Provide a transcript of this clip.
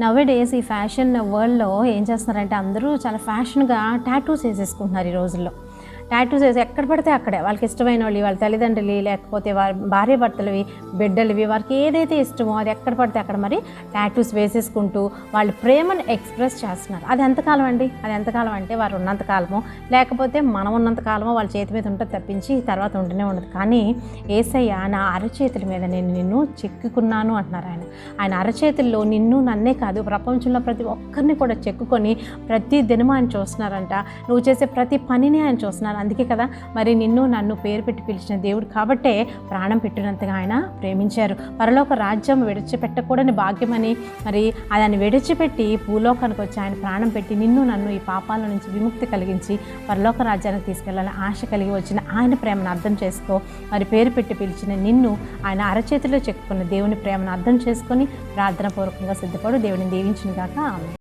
నవ్వే డేస్ ఈ ఫ్యాషన్ వరల్డ్లో ఏం చేస్తున్నారంటే అందరూ చాలా ఫ్యాషన్గా టాటూస్ వేసేసుకుంటున్నారు ఈ రోజుల్లో. టాటూస్ వేసి ఎక్కడ పడితే అక్కడే. వాళ్ళకి ఇష్టమైన వాళ్ళు వాళ్ళ తల్లిదండ్రులు లేకపోతే వారి భార్య భర్తలవి బిడ్డలవి వారికి ఏదైతే ఇష్టమో అది ఎక్కడ పడితే అక్కడ మరి టాటూస్ వేసేసుకుంటూ వాళ్ళ ప్రేమను ఎక్స్ప్రెస్ చేస్తున్నారు. అది ఎంతకాలం అండి? అది ఎంతకాలం అంటే వారు ఉన్నంత కాలమో లేకపోతే మనం ఉన్నంత కాలమో వాళ్ళ చేతి మీద ఉంటుంది తప్పించి తర్వాత ఉంటూనే ఉండదు కానీ ఏసయ్య నా అరచేతుల మీద నేను నిన్ను చెక్కుకున్నాను అంటున్నారు ఆయన. ఆయన అరచేతుల్లో నిన్ను నన్నే కాదు ప్రపంచంలో ప్రతి ఒక్కరిని కూడా చెక్కుకొని ప్రతి దినమా ఆయన చూస్తున్నారంట. నువ్వు చేసే ప్రతి పనిని ఆయన చూస్తున్నారు. అందుకే కదా మరి నిన్ను నన్ను పేరు పెట్టి పిలిచిన దేవుడు కాబట్టే ప్రాణం పెట్టినంతగా ఆయన ప్రేమించారు. పరలోక రాజ్యం విడిచిపెట్టకూడని భాగ్యమని మరి దాన్ని విడిచిపెట్టి భూలోకానికి వచ్చి ఆయన ప్రాణం పెట్టి నిన్ను నన్ను ఈ పాపాల నుంచి విముక్తి కలిగించి పరలోక రాజ్యానికి తీసుకెళ్ళాలని ఆశ కలిగి వచ్చిన ఆయన ప్రేమను అర్థం చేసుకో. మరి పేరు పెట్టి పిలిచిన నిన్ను ఆయన అరచేతిలో చెక్కుకున్న దేవుని ప్రేమను అర్థం చేసుకొని ప్రార్థన పూర్వకంగా సిద్ధపడు. దేవుని దీవించిన కాక